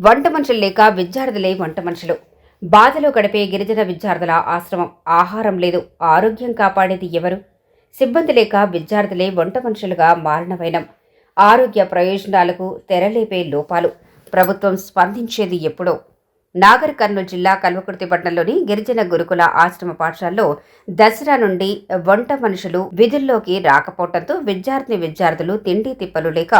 వంట మనుషులు లేక విద్యార్థులే వంట మనుషులు. బాధలో గడిపే గిరిజన విద్యార్థుల ఆశ్రమం ఆహారం లేదు ఆరోగ్యం కాపాడేది ఎవరు? సిబ్బంది లేక విద్యార్థులే వంట మనుషులుగా మారిన ఆరోగ్య ప్రయోజనాలకు తెరలేపే లోపాలు ప్రభుత్వం స్పందించేది ఎప్పుడో. నాగర్ కర్నూలు జిల్లా కల్వకుర్తి పట్టణంలోని గిరిజన గురుకుల ఆశ్రమ పాఠశాలలో దసరా నుండి వంట మనుషులు విధుల్లోకి రాకపోవడంతో విద్యార్థిని విద్యార్థులు తిండి తిప్పలు లేక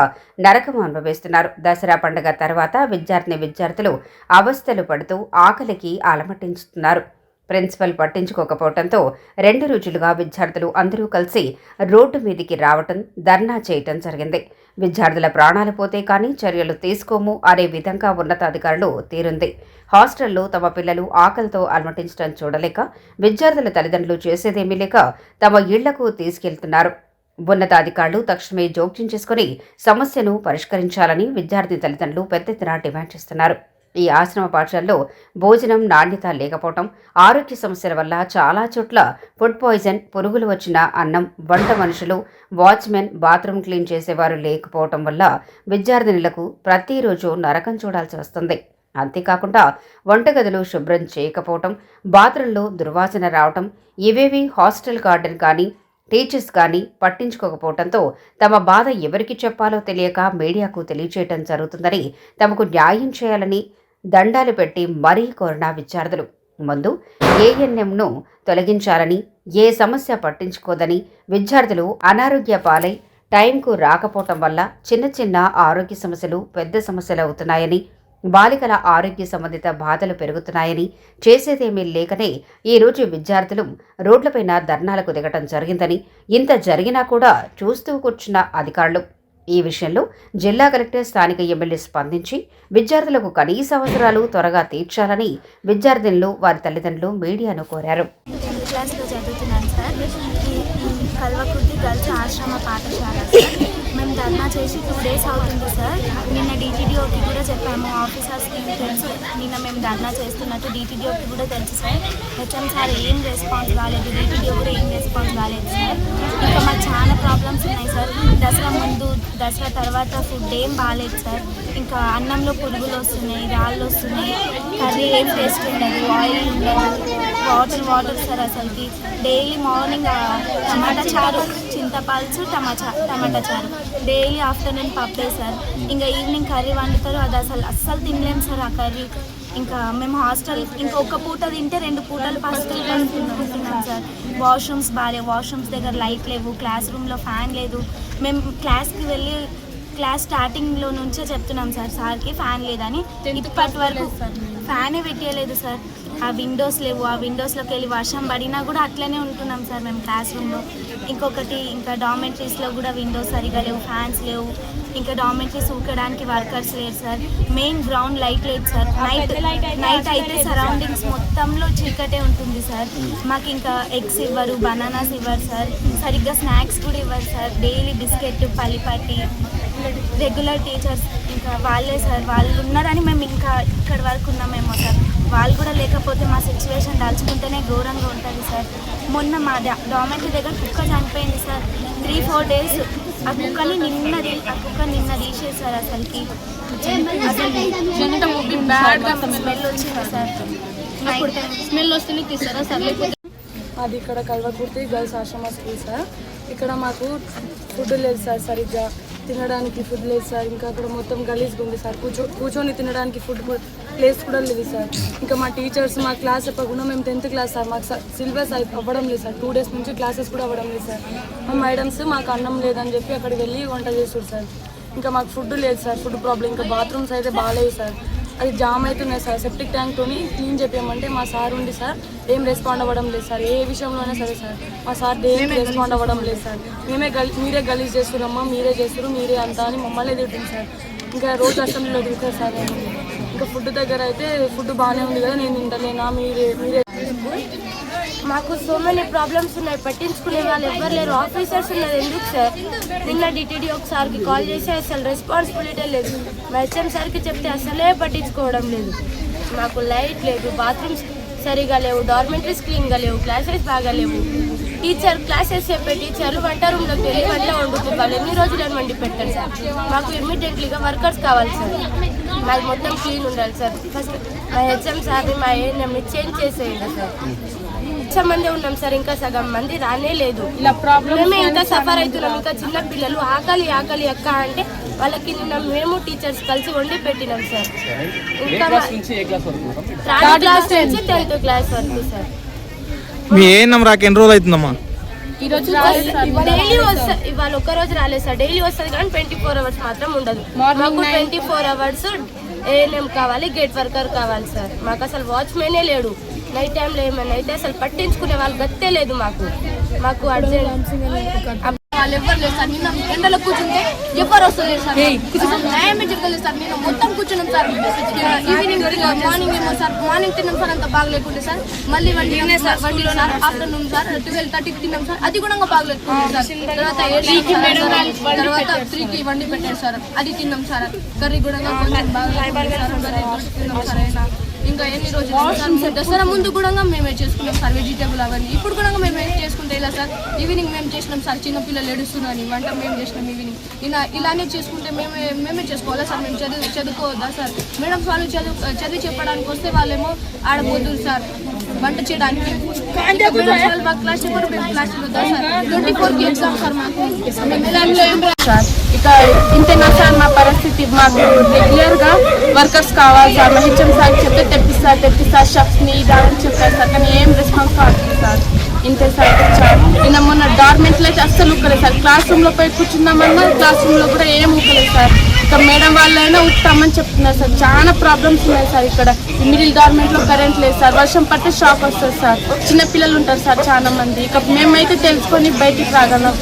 నరకం అనుభవిస్తున్నారు. దసరా పండుగ తర్వాత విద్యార్థిని విద్యార్థులు అవస్థలు పడుతూ ఆకలికి అలమటించుతున్నారు. ప్రిన్సిపల్ పట్టించుకోకపోవడంతో రెండు రోజులుగా విద్యార్థులు అందరూ కలిసి రోడ్డు మీదికి రావటం ధర్నా చేయటం జరిగింది. విద్యార్థుల ప్రాణాలు పోతే కానీ చర్యలు తీసుకోము అనే విధంగా ఉన్నతాధికారులు తీరుంది. హాస్టల్లో తమ పిల్లలు ఆకలితో అలమటించడం చూడలేక విద్యార్థుల తల్లిదండ్రులు చేసేదేమీ లేక తమ ఇళ్ళకు తీసుకెళ్తున్నారు. ఉన్నతాధికారులు తక్షణమే జోక్యం చేసుకుని సమస్యను పరిష్కరించాలని విద్యార్థి తల్లిదండ్రులు పెద్ద ఎత్తున డిమాండ్ చేస్తున్నారు. ఈ ఆశ్రమ పాఠశాలలో భోజనం నాణ్యత లేకపోవటం ఆరోగ్య సమస్యల వల్ల చాలా చోట్ల ఫుడ్ పాయిజన్ పురుగులు వచ్చిన అన్నం వంట మనుషులు వాచ్మెన్ బాత్రూమ్ క్లీన్ చేసేవారు లేకపోవటం వల్ల విద్యార్థినులకు ప్రతిరోజు నరకం చూడాల్సి వస్తుంది. అంతేకాకుండా వంటగదులు శుభ్రం చేయకపోవటం బాత్రూంలో దుర్వాసన రావటం ఇవేవి హాస్టల్ గార్డెన్ కానీ టీచర్స్ కానీ పట్టించుకోకపోవడంతో తమ బాధ ఎవరికి చెప్పాలో తెలియక మీడియాకు తెలియచేయటం జరుగుతుందని తమకు న్యాయం చేయాలని దండాలు పెట్టి మరీ కోరిన విద్యార్థులు. ముందు ఏఎన్ఎంను తొలగించాలని ఏ సమస్య పట్టించుకోదని విద్యార్థులు అనారోగ్య పాలై టైంకు రాకపోవటం వల్ల చిన్న చిన్న ఆరోగ్య సమస్యలు పెద్ద సమస్యలు అవుతున్నాయని బాలికల ఆరోగ్య సంబంధిత బాధలు పెరుగుతున్నాయని చేసేదేమీ లేకనే ఈరోజు విద్యార్థులు రోడ్లపైన ధర్నాలకు దిగటం జరిగిందని ఇంత జరిగినా కూడా చూస్తూ కూర్చున్న అధికారులు. ఈ విషయంలో జిల్లా కలెక్టర్ స్థానిక ఎమ్మెల్యే స్పందించి విద్యార్థులకు కనీస అవసరాలు త్వరగా తీర్చాలని విద్యార్థినులు వారి తల్లిదండ్రులు మీడియాను కోరారు. క్లాస్లో చదువుతున్నాను సార్. కల్వకుర్తి గర్ల్స్ ఆశ్రమ పాఠశాల మేము ధర్నా చేసి టూ డేస్ అవుతుంది సార్. నిన్న డీటీడీఓకి కూడా చెప్పాము ఆఫీసర్స్కి తెలుసు. నిన్న మేము ధర్నా చేస్తున్నట్టు డీటీడీఓకి కూడా తెలుసు సార్. హెచ్ఎం సార్ ఏం రెస్పాన్స్ కాలేదు డీటీడీఓ కూడా ఏం రెస్పాన్స్ కాలేదు సార్. ఇంకా మాకు చాలా ప్రాబ్లమ్స్ ఉన్నాయి సార్. దసరా ముందు దసరా తర్వాత ఫుడ్ ఏం బాగాలేదు సార్. ఇంకా అన్నంలో పురుగులు వస్తున్నాయి రాళ్ళు వస్తున్నాయి. కర్రీ ఏం టేస్ట్ ఉండదు ఆయిల్ ఉండదు. వాటర్ వాటర్ సార్ అసలుకి. డైలీ మార్నింగ్ టమాటా చారు చింతపల్సు టమాటా టమాటా చారు. డైలీ ఆఫ్టర్నూన్ పప్పే సార్ ఇంకా ఈవినింగ్ కర్రీ వండుతారు. అది అసలు అస్సలు తినలేము సార్ ఆ కర్రీ ఇంకా మేము హాస్టల్ ఇంకా ఒక పూట తింటే రెండు పూటలు హాస్టల్ ఉంటున్నాం సార్ వాష్రూమ్స్ బాగాలేవు వాష్రూమ్స్ దగ్గర లైట్ లేవు క్లాస్ రూమ్లో ఫ్యాన్ లేదు. మేము క్లాస్కి వెళ్ళి క్లాస్ స్టార్టింగ్లో నుంచే చెప్తున్నాం సార్ సార్కి ఫ్యాన్ లేదని. ఇప్పటి వరకు ఫ్యానే పెట్టలేదు సార్ ఆ విండోస్ లేవు ఆ విండోస్లోకి వెళ్ళి వర్షం పడినా కూడా అట్లనే ఉంటున్నాం సార్ మేము క్లాస్ రూమ్లో ఇంకొకటి ఇంకా డామెటరీస్లో కూడా విండోస్ సరిగా లేవు ఫ్యాన్స్ లేవు. ఇంకా డామెటరీస్ ఊకడానికి వర్కర్స్ లేరు సార్. మెయిన్ గ్రౌండ్ లైట్ లేదు సార్. నైట్ నైట్ అయితే సరౌండింగ్స్ మొత్తంలో చీకటే ఉంటుంది సార్. మాకు ఇంకా ఎగ్స్ ఇవ్వరు బనానాస్ ఇవ్వరు సార్. సరిగ్గా స్నాక్స్ కూడా ఇవ్వరు సార్. డైలీ బిస్కెట్ పల్లిపట్టి రెగ్యులర్ టీచర్స్ ఇంకా వాళ్ళే సార్. వాళ్ళు ఉన్నారని మేము ఇంకా ఇక్కడి వరకు ఉన్నామేమో సార్. వాళ్ళు కూడా లేకపోతే మా సిచ్యువేషన్ దాల్చుకుంటేనే ఘోరంగా ఉంటుంది సార్. మొన్న మా డామెటరీ దగ్గర కుక్క చనిపోయింది సార్. త్రీ ఫోర్ డేస్ ఆ కుక్కని నిన్నది ఆ కుక్క నిన్న తీసేసారు అసలుకి. స్మెల్ వచ్చింది సార్. స్మెల్ వస్తేనే తీస్తారా సార్? లేకపోతే అది ఇక్కడ కల్వకుర్తి గర్ల్స్ ఆశ్రమ స్కూల్ సార్. ఇక్కడ మాకు ఫుడ్ లేదు సార్ సరిగ్గా. తినడానికి ఫుడ్ లేదు సార్. ఇంకా అక్కడ మొత్తం గలీజ్గా ఉంది సార్. కూర్చో కూర్చొని తినడానికి ఫుడ్ ప్లేస్ కూడా లేదు సార్. ఇంకా మా టీచర్స్ మా క్లాస్ చెప్పకుండా మేము టెన్త్ క్లాస్ సార్. మాకు సిలబస్ అవ్వడం లేదు సార్. టూ డేస్ నుంచి క్లాసెస్ కూడా అవ్వడం లేదు సార్. మా మేడమ్స్ మాకు అన్నం లేదని చెప్పి అక్కడికి వెళ్ళి వంట చేస్తారు సార్. ఇంకా మాకు ఫుడ్ లేదు సార్. ఫుడ్ ప్రాబ్లం ఇంకా బాత్రూమ్స్ అయితే బాగాలేవు సార్. అది జామ్ అవుతున్నాయి సార్ సెప్టిక్ ట్యాంక్తోని క్లీన్ చెప్పామంటే మా సార్ ఉండి సార్ ఏం రెస్పాండ్ అవ్వడం లేదు సార్. ఏ విషయంలోనే సరే సార్ మా సార్ దేనికి రెస్పాండ్ అవ్వడం లేదు సార్. మేమే గలి మీరే గలీజ్ చేస్తున్నామ్మా మీరే చేస్తారు మీరే అంతా అని మమ్మల్ని తింటుంది సార్. ఇంకా రోజు అసెంబ్లీలో తింటారు సార్ ఇంకా ఫుడ్ దగ్గర అయితే ఫుడ్ బాగానే ఉంది కదా నేను తింటలేనా మీరే మీరే. మాకు సో మెనీ ప్రాబ్లమ్స్ ఉన్నాయి. పట్టించుకునే వాళ్ళు ఎవరు లేరు. ఆఫీసర్స్ ఉన్నారు. ఎందుకు సార్ నిన్న డిటిడి ఒకసారికి కాల్ చేసి అసలు రెస్పాన్సిబిలిటీ లేదు. హెచ్ఎం సార్కి చెప్తే అసలే పట్టించుకోవడం లేదు. మాకు లైట్ లేదు. బాత్రూమ్స్ సరిగా లేవు. డార్మెంటరీస్ క్లీన్గా లేవు. క్లాసెస్ బాగా లేవు. టీచర్ క్లాసెస్ చెప్పే టీచర్లు వంట రూమ్లోకి వెళ్ళి వంట వాళ్ళు ఎన్ని రోజులు అని వండి పెట్టారు సార్ మాకు ఇమ్మీడియట్లీగా వర్కర్స్ కావాలి సార్ మాకు మొత్తం క్లీన్ ఉండాలి సార్ ఫస్ట్ మా హెచ్ఎం సార్ని మా ఏఎన్ఎంని చేంజ్ చేసేయండి సార్ చాలా మంది ఉన్నాం సార్ ఇంకా సగం మంది రానే లేదు. మేమే ఇంత సఫర్ అవుతున్నాం ఇంకా చిన్న పిల్లలు ఆకలి ఆకలి అక్క అంటే వాళ్ళకి నిన్న మేము టీచర్స్ కలిసి వండి పెట్టినాం సార్. ఇంకా థర్డ్ క్లాస్ నుంచి టెన్త్. క్లాస్ వరకు సార్. మీ ఏ రాక ఎన్ని రోజులు అవుతుందమ్మా? డైలీ వస్తా ఇవాళ ఒక్క రోజు రాలేదు సార్. డైలీ వస్తుంది కానీ ట్వంటీ ఫోర్ అవర్స్ మాత్రం ఉండదు. మాకు ట్వంటీ ఫోర్ అవర్స్ ఏఎన్ఎం కావాలి గేట్ వర్కర్ కావాలి సార్. మాకు అసలు వాచ్మెనే లేడు. నైట్ టైంలో ఏమైనా అయితే అసలు పట్టించుకునే వాళ్ళు గత్తే లేదు మాకు. మాకు అర్జెంట్. వాళ్ళు ఎవరు లేదు సార్. నిన్న ఎండలో కూర్చుంటే ఎవరు వస్తలేదు సార్. న్యాయమే జరగలేదు సార్? నేను మొత్తం కూర్చున్నాం సార్. ఈవినింగ్ మార్నింగ్ ఏమో సార్. మార్నింగ్ తిన్నాం సార్ అంత బాగలేకుంటే సార్. మళ్ళీ వండి సార్ వండిలో సార్. ఆఫ్టర్నూన్ సార్ ట్వెల్వ్ థర్టీకి తిన్నాం సార్. అది కూడా బాగలేకుంటే సార్. తర్వాత తర్వాత త్రీకి వండి పెట్టారు సార్. అది తిన్నాం సార్. కర్రీ కూడా కొంచెం కూడా తిన్నాం సార్. అయినా ఇంకా ఎన్ని రోజులు సార్? దసరా ముందు కూడా మేమే చేసుకున్నాం సార్ వెజిటేబుల్ అవన్నీ. ఇప్పుడు కూడా మేము చేసుకుంటే ఇలా సార్ ఈవినింగ్ మేము చేసినాం సార్ చిన్న పిల్లలు ఏడుస్తున్నారని వంట మేము చేసినాం ఈవినింగ్ ఇలా ఇలానే చేసుకుంటే మేమే మేమే చేసుకోవాలా సార్ మేము చదువు చదువుకోవద్దా సార్? మేడం వాళ్ళు చదువు చదివి చెప్పడానికి వస్తే వాళ్ళేమో ఆడపోతున్నారు సార్ వంట చేయడానికి. క్లాస్ ట్వంటీ ఫోర్కి ఎగ్జామ్ సార్? మాకు. రా- సార్ మా పరిస్థితి మాకు రెగ్యులర్గా వర్కర్స్ కావాలి సార్ మా హెచ్ఎం సార్ చెప్తే తెప్పిస్తారు తెప్పిస్తారు షఫ్స్ ఇదని చెప్పారు సార్ కానీ ఏం రెస్పాన్స్ కావట్లేదు సార్. ఇంతే సార్ సార్ నిన్న మొన్న డార్మెంట్లో అయితే అస్సలు ఉక్కలేదు సార్. క్లాస్ రూమ్లో పోయి కూర్చున్నామన్నా క్లాస్ రూమ్లో కూడా ఏం ఉక్కలేదు సార్. ఇక మేడం వాళ్ళైనా ఉట్టామని చెప్తున్నారు సార్. చాలా ప్రాబ్లమ్స్ ఉన్నాయి సార్ ఇక్కడ. మిడిల్ గవర్నమెంట్లో కరెంట్ లేదు సార్. వర్షం పట్టే షాక్ వస్తుంది సార్. చిన్న పిల్లలు ఉంటారు సార్ చాలా మంది. ఇక మేమైతే తెలుసుకొని బయటికి రాగలం.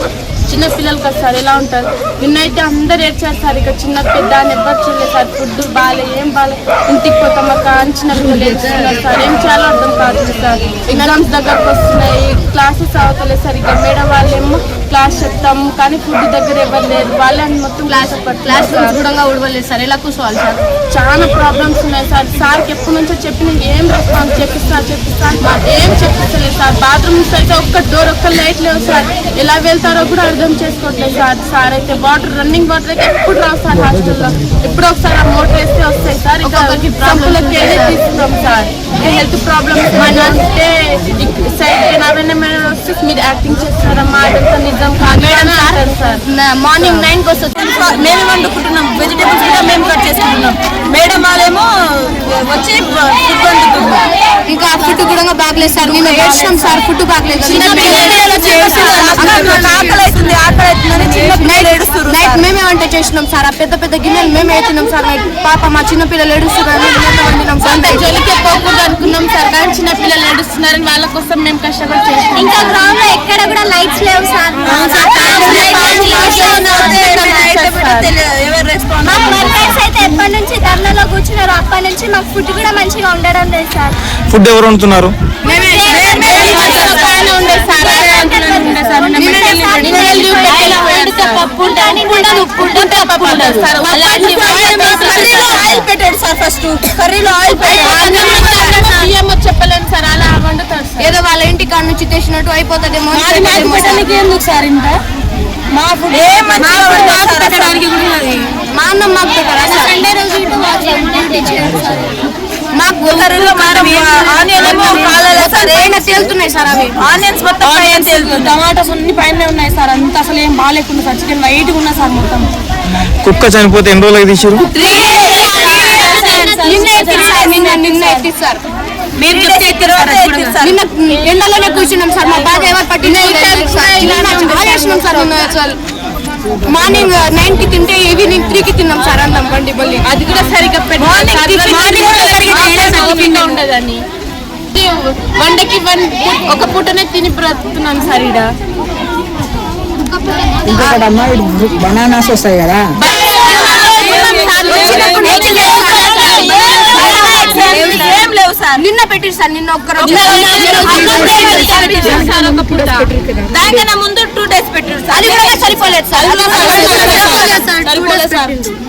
చిన్న పిల్లలకి వస్తారు. ఎలా ఉంటారు? నిన్నైతే అందరు ఏడ్చేస్తారు ఇక చిన్న పెద్ద అని ఎవ్వరు చూడలేదు సార్ ఫుడ్ బాగాలే ఏం బాగాలే ఇంటికి పోతాం అక్క అని చిన్న పిల్లలు ఏడ్చుకున్నారు సార్ ఏం చాలా అర్థం కాదు సార్. ఎగ్జామ్స్ దగ్గరకు వస్తున్నాయి. క్లాసెస్ అవతలేదు సార్ ఇక మేడం వాళ్ళేమో క్లాస్ చెప్తాము కానీ ఫుడ్ దగ్గర లేరు. వాళ్ళని మొత్తం క్లాస్ క్లాస్ రూమ్స్ కూడా ఉడవలేదు సార్. ఎలా కూర్చోవాలి సార్? చాలా ప్రాబ్లమ్స్ ఉన్నాయి సార్. సార్కి ఎప్పటి నుంచో చెప్పిన ఏం రెస్పాన్స్ చెప్పిస్తా చెప్పిస్తా మాకు ఏం చెప్పిస్తలేదు సార్. బాత్రూమ్స్ అయితే ఒక్క డోర్ ఒక్క లైట్ లేవు సార్. ఎలా వెళ్తారో కూడా అర్థం చేసుకోవట్లేదు సార్. సార్ అయితే వాటర్ రన్నింగ్ వాటర్ అయితే ఎప్పుడు రావు సార్ హాస్టల్లో ఎప్పుడో ఒకసారి ఆ మోటార్ వేస్తే వస్తాయి సార్. ఇక సంపులకి వెళ్ళి తీసుకున్నాం సార్. హెల్త్ ప్రాబ్లమ్స్ అంటే సైడ్ మేడం వస్తే మీరు యాక్టింగ్ చేస్తారమ్మా అదంతా మార్నింగ్ నైన్కి వస్తుంది మేమే వండుకుంటున్నాం. వెజిటేబుల్స్ కూడా మేము కట్ చేసుకుంటున్నాం. మేడం వాళ్ళేమో వచ్చి ఫుడ్ వండుతున్నారు ఇంకా ఫుడ్ కూడా బాగలేదు సార్. మేము ఏడ్చాం సార్. ఫుడ్ బాగలేదు మేమే వంట చేసినాం సార్. ఆ పెద్ద పెద్ద గిన్నెలు మేమే ఎత్తినాం సార్. పాప మా చిన్న పిల్లలు ఏడుస్తున్నారు. వండినాం సార్. జోలికి పోకూడదు అనుకున్నాం సార్ కానీ చిన్న పిల్లలు ఏడుస్తున్నారని వాళ్ళ కోసం మేము కష్టపడి చేసినాం ఇంకా గ్రౌండ్లో ఎక్కడ కూడా లైట్స్ లేవు సార్ అయితే ఎప్పటి నుంచి ధర్నాలో కూర్చున్నారు అప్పటి నుంచి మాకు ఫుడ్ కూడా మంచిగా ఉండడం లేదు సార్ ఫుడ్ ఎవరు వండుతున్నారు పప్పు ఉప్పు పప్పు సార్ ఆయిల్ పెట్టాడు సార్ ఫస్ట్ కర్రీలో ఆయిల్ పెట్టాడు ఏదో వాళ్ళ ఇంటి కాడ నుంచి తెచ్చినట్టు అయిపోతుందేమో ఎందుకు సార్ ఇంత? మా ఫుడ్ అన్న మాకు పెట్టారా సండే రోజు మాకు తేలుతున్నాయి సార్ అవి? ఆనియన్స్ మొత్తం పైన తేలుతుంది టమాటాస్ అన్ని పైన ఉన్నాయి సార్. అంత అసలు ఏం బాగాలేకుండా సార్. చికెన్ వైట్ ఉన్నా సార్ మొత్తం. కుక్క చనిపోతే ఎన్ని రోజులకి తీసారు నిన్న నిన్న మేము. నిన్న ఎండలోనే కూర్చున్నాం సార్. మా బాధ ఎవరు పట్టించుకోలేదు సార్. అసలు. మార్నింగ్ నైన్కి తింటే ఈవినింగ్ త్రీ కి తిన్నాం సార్ అన్నం బండి బల్లి. అది కూడా సరిగ్గా. ఉండదని. వండకి వన్ ఒక పూటనే తిని బ్రతుకుతున్నాం సార్ ఇటు బనానాస్ వస్తాయి కదా? లేవు సార్. నిన్న పెట్టి సార్ నిన్న ఒక్క రోజు. దానికన్నా ముందు టూ డేస్ పెట్టారు సార్. సరిపోలేదు సార్.